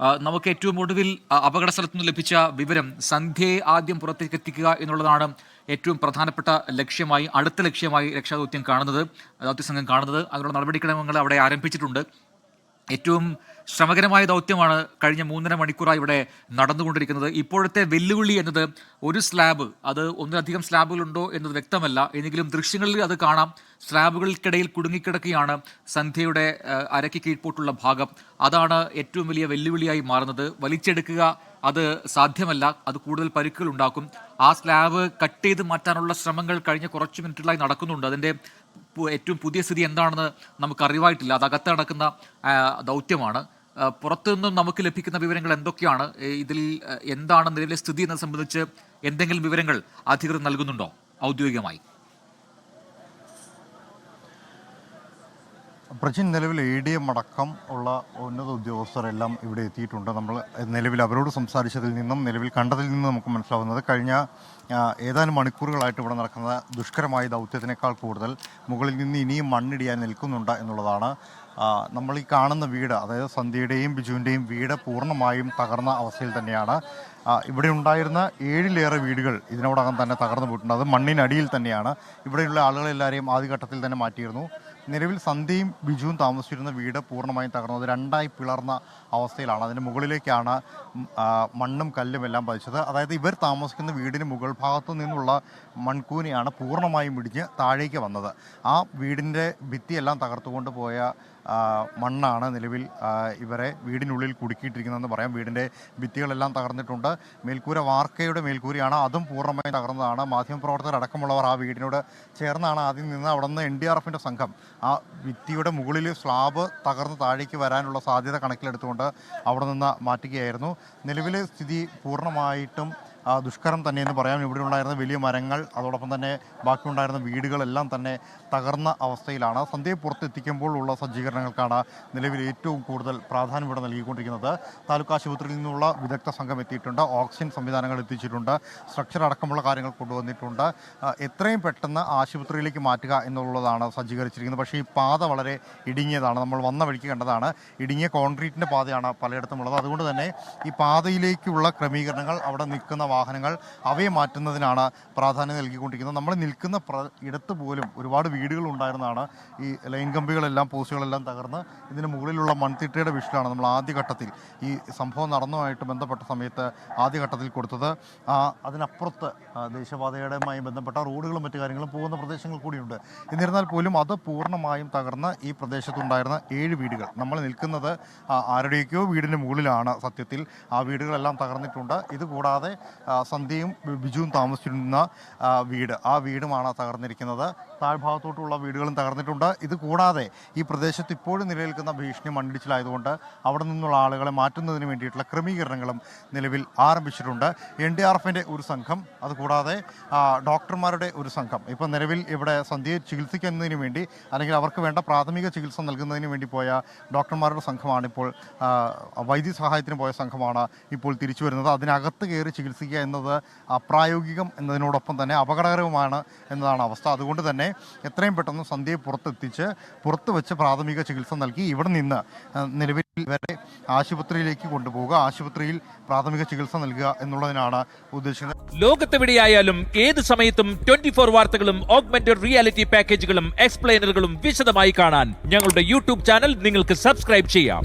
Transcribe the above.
നമുക്ക് ഏറ്റവും ഒടുവിൽ അപകട സ്ഥലത്ത് നിന്ന് ലഭിച്ച വിവരം സന്ധ്യയെ ആദ്യം പുറത്തേക്ക് എത്തിക്കുക എന്നുള്ളതാണ് ഏറ്റവും പ്രധാനപ്പെട്ട ലക്ഷ്യമായി അടുത്ത ലക്ഷ്യമായി രക്ഷാദൗത്യം കാണുന്നത് ദൗത്യസംഘം കാണുന്നത്. അതിനുള്ള നടപടിക്രമങ്ങൾ അവിടെ ആരംഭിച്ചിട്ടുണ്ട്. ഏറ്റവും ശ്രമകരമായ ദൗത്യമാണ് കഴിഞ്ഞ മൂന്നര മണിക്കൂറായി ഇവിടെ നടന്നുകൊണ്ടിരിക്കുന്നത്. ഇപ്പോഴത്തെ വെല്ലുവിളി എന്നത് ഒരു സ്ലാബ് അത് ഒന്നിലധികം സ്ലാബുകളുണ്ടോ എന്നത് വ്യക്തമല്ല. എങ്കിലും ദൃശ്യങ്ങളിൽ അത് കാണാം. സ്ലാബുകൾക്കിടയിൽ കുടുങ്ങിക്കിടക്കുകയാണ് സന്ധ്യയുടെ അരയ്ക്ക് കീഴ്പോട്ടുള്ള ഭാഗം. അതാണ് ഏറ്റവും വലിയ വെല്ലുവിളിയായി മാറുന്നത്. വലിച്ചെടുക്കുക അത് സാധ്യമല്ല. അത് കൂടുതൽ പരുക്കുകൾ ഉണ്ടാക്കും. ആ സ്ലാബ് കട്ട് ചെയ്ത് മാറ്റാനുള്ള ശ്രമങ്ങൾ കഴിഞ്ഞ കുറച്ച് മിനിറ്റുകളായി നടക്കുന്നുണ്ട്. അതിന്റെ ഏറ്റവും പുതിയ സ്ഥിതി എന്താണെന്ന് നമുക്ക് അറിവായിട്ടില്ല. അത് അകത്ത് നടക്കുന്ന ദൗത്യമാണ്. ആ, പുറത്തു നിന്നും നമുക്ക് ലഭിക്കുന്ന വിവരങ്ങൾ എന്തൊക്കെയാണ്? ഇതിൽ എന്താണ് നിലവിലെ സ്ഥിതി എന്നത് സംബന്ധിച്ച് എന്തെങ്കിലും വിവരങ്ങൾ അധികൃതർ നൽകുന്നുണ്ടോ ഔദ്യോഗികമായി? പ്രജിൻ നിലവിൽ എ ഡി എം അടക്കം ഉള്ള ഉന്നത ഉദ്യോഗസ്ഥരെല്ലാം ഇവിടെ എത്തിയിട്ടുണ്ട്. നമ്മൾ നിലവിൽ അവരോട് സംസാരിച്ചതിൽ നിന്നും നിലവിൽ കണ്ടതിൽ നിന്നും നമുക്ക് മനസ്സിലാവുന്നത് കഴിഞ്ഞ ഏതാനും മണിക്കൂറുകളായിട്ട് ഇവിടെ നടക്കുന്ന ദുഷ്കരമായ ദൗത്യത്തിനേക്കാൾ കൂടുതൽ മുകളിൽ നിന്ന് ഇനിയും മണ്ണിടിയാൻ നിൽക്കുന്നുണ്ട് എന്നുള്ളതാണ്. നമ്മൾ ഈ കാണുന്ന വീട് അതായത് സന്ധ്യയുടെയും ബിജുവിന്റെയും വീട് പൂർണമായും തകർന്ന അവസ്ഥയിൽ തന്നെയാണ്. ഇവിടെ ഉണ്ടായിരുന്ന ഏഴിലേറെ വീടുകൾ ഇതിനോടകം തന്നെ തകർന്നു പോയിട്ടുണ്ട്. അത് മണ്ണിനടിയിൽ തന്നെയാണ്. ഇവിടെയുള്ള ആളുകളെല്ലാവരെയും ആദ്യഘട്ടത്തിൽ തന്നെ മാറ്റിയിരുന്നു. നിലവിൽ സന്ധ്യയും ബിജുവും താമസിച്ചിരുന്ന വീട് പൂർണമായും തകർന്നു അത് രണ്ടായി പിളർന്ന അവസ്ഥയിലാണ്. അതിന് മുകളിലേക്കാണ് മണ്ണും കല്ലും എല്ലാം പതിച്ചത്. അതായത് ഇവർ താമസിക്കുന്ന വീടിന് മുകൾ ഭാഗത്തു നിന്നുള്ള മൺകൂനയാണ് പൂർണമായും ഇടിഞ്ഞ് താഴേക്ക് വന്നത്. ആ വീടിന്റെ ഭിത്തിയെല്ലാം തകർത്തുകൊണ്ട് പോയ മണ്ണാണ് നിലവിൽ ഇവരെ വീടിനുള്ളിൽ കുടുക്കിയിട്ടിരിക്കുന്നതെന്ന് പറയാം. വീടിന്റെ ഭിത്തികളെല്ലാം തകർന്നിട്ടുണ്ട്. മേൽക്കൂര വാർക്കയുടെ മേൽക്കൂരയാണ്. അതും പൂർണമായും തകർന്നതാണ്. മാധ്യമപ്രവർത്തകർ അടക്കമുള്ളവർ ആ വീടിനോട് ചേർന്നാണ് ആദ്യം നിന്ന് അവിടെ നിന്ന് എൻ ഡി ആർ എഫിന്റെ സംഘം ആ ഭിത്തിയുടെ മുകളിൽ സ്ലാബ് തകർന്ന് താഴേക്ക് വരാനുള്ള സാധ്യത കണക്കിലെടുത്തുകൊണ്ട് അവിടെ നിന്ന് മാറ്റുകയായിരുന്നു. നിലവിലെ സ്ഥിതി പൂർണമായിട്ടും ദുഷ്കരം തന്നെ എന്ന് പറയാം. ഇവിടെ ഉണ്ടായിരുന്ന വലിയ മരങ്ങൾ അതോടൊപ്പം തന്നെ ബാക്കിയുണ്ടായിരുന്ന വീടുകളെല്ലാം തന്നെ തകർന്ന അവസ്ഥയിലാണ്. സന്ധ്യയെ പുറത്തെത്തിക്കുമ്പോൾ ഉള്ള സജ്ജീകരണങ്ങൾക്കാണ് നിലവിൽ ഏറ്റവും കൂടുതൽ പ്രാധാന്യം ഇവിടെ നൽകിക്കൊണ്ടിരിക്കുന്നത്. താലൂക്ക് ആശുപത്രിയിൽ നിന്നുള്ള വിദഗ്ധ സംഘം എത്തിയിട്ടുണ്ട്. ഓക്സിജൻ സംവിധാനങ്ങൾ എത്തിച്ചിട്ടുണ്ട്. സ്ട്രക്ചർ അടക്കമുള്ള കാര്യങ്ങൾ കൊണ്ടുവന്നിട്ടുണ്ട്. എത്രയും പെട്ടെന്ന് ആശുപത്രിയിലേക്ക് മാറ്റുക എന്നുള്ളതാണ് സജ്ജീകരിച്ചിരിക്കുന്നത്. പക്ഷേ ഈ പാത വളരെ ഇടുങ്ങിയതാണ്. നമ്മൾ വന്ന വഴിക്ക് കണ്ടതാണ്. ഇടുങ്ങിയ കോൺക്രീറ്റിന്റെ പാതയാണ് പലയിടത്തും ഉള്ളത്. അതുകൊണ്ട് തന്നെ ഈ പാതയിലേക്കുള്ള ക്രമീകരണങ്ങൾ അവിടെ നിൽക്കുന്ന വാഹനങ്ങൾ അവയെ മാറ്റുന്നതിനാണ് പ്രാധാന്യം നൽകിക്കൊണ്ടിരിക്കുന്നത്. നമ്മൾ നിൽക്കുന്ന ഇടത്ത് പോലും ഒരുപാട് വീടുകൾ ഉണ്ടായിരുന്നതാണ് ഈ ലൈൻ കമ്പികളെല്ലാം പോസ്റ്റുകളെല്ലാം തകർന്ന് ഇതിന് മുകളിലുള്ള മൺതിട്ടയുടെ വിഷയമാണ് നമ്മൾ ആദ്യഘട്ടത്തിൽ ഈ സംഭവം നടന്നതുമായിട്ട് ബന്ധപ്പെട്ട സമയത്ത് ആദ്യഘട്ടത്തിൽ കൊടുത്തത്. അതിനപ്പുറത്ത് ആ, ദേശീയപാതയുടെയുമായി ബന്ധപ്പെട്ട റോഡുകളും മറ്റു കാര്യങ്ങളും പോകുന്ന പ്രദേശങ്ങൾ കൂടിയുണ്ട്. എന്നിരുന്നാൽ പോലും അത് പൂർണമായും തകർന്ന് ഈ പ്രദേശത്തുണ്ടായിരുന്ന ഏഴ് വീടുകൾ. നമ്മൾ നിൽക്കുന്നത് ആരുടെയൊക്കെയോ വീടിന് മുകളിലാണ് സത്യത്തിൽ. ആ വീടുകളെല്ലാം തകർന്നിട്ടുണ്ട്. ഇത് കൂടാതെ ആ, സന്ധ്യയും ബിജുവും താമസിച്ചിരുന്ന വീട്. ആ വീടുമാണ് തകർന്നിരിക്കുന്നത്. താഴ്ഭാഗത്തോട്ടുള്ള വീടുകളും തകർന്നിട്ടുണ്ട്. ഇത് കൂടാതെ ഈ പ്രദേശത്ത് ഇപ്പോഴും നിലനിൽക്കുന്ന ഭീഷണി മണ്ണിടിച്ചിലായതുകൊണ്ട് അവിടെ നിന്നുള്ള ആളുകളെ മാറ്റുന്നതിന് വേണ്ടിയിട്ടുള്ള ക്രമീകരണങ്ങളും നിലവിൽ ആരംഭിച്ചിട്ടുണ്ട്. എൻ ഡി ആർ എഫിന്റെ ഒരു സംഘം അതുകൂടാതെ ഡോക്ടർമാരുടെ ഒരു സംഘം. ഇപ്പോൾ നിലവിൽ ഇവിടെ സന്ധ്യയെ ചികിത്സിക്കുന്നതിന് വേണ്ടി അല്ലെങ്കിൽ അവർക്ക് വേണ്ട പ്രാഥമിക ചികിത്സ നൽകുന്നതിന് വേണ്ടി പോയ ഡോക്ടർമാരുടെ സംഘമാണ് ഇപ്പോൾ വൈദ്യസഹായത്തിന് പോയ സംഘമാണ് ഇപ്പോൾ തിരിച്ചു വരുന്നത്. അതിനകത്ത് കയറി ചികിത്സിക്കുക എന്നത് അപ്രായോഗികം എന്നതിനോടൊപ്പം തന്നെ അപകടകരവുമാണ് എന്നതാണ് അവസ്ഥ. അതുകൊണ്ട് തന്നെ എത്രയും പെട്ടെന്ന് സന്ധ്യയെ പുറത്തെത്തിച്ച് പുറത്ത് വെച്ച് പ്രാഥമിക ചികിത്സ നൽകി ഇവിടെ നിന്ന് നിലവിൽ ഇവരെ ആശുപത്രിയിലേക്ക് കൊണ്ടുപോവുക ആശുപത്രിയിൽ പ്രാഥമിക ചികിത്സ നൽകുക എന്നുള്ളതിനാണ് ഉദ്ദേശിക്കുന്നത്. ലോകത്തെവിടെയായാലും ഏത് സമയത്തും ട്വന്റി ഫോർ വാർത്തകളും ഓഗ്മെന്റഡ് റിയാലിറ്റി പാക്കേജുകളും എക്സ്പ്ലെയിനറുകളും വിശദമായി കാണാൻ ഞങ്ങളുടെ യൂട്യൂബ് ചാനൽ നിങ്ങൾക്ക് സബ്സ്ക്രൈബ് ചെയ്യാം.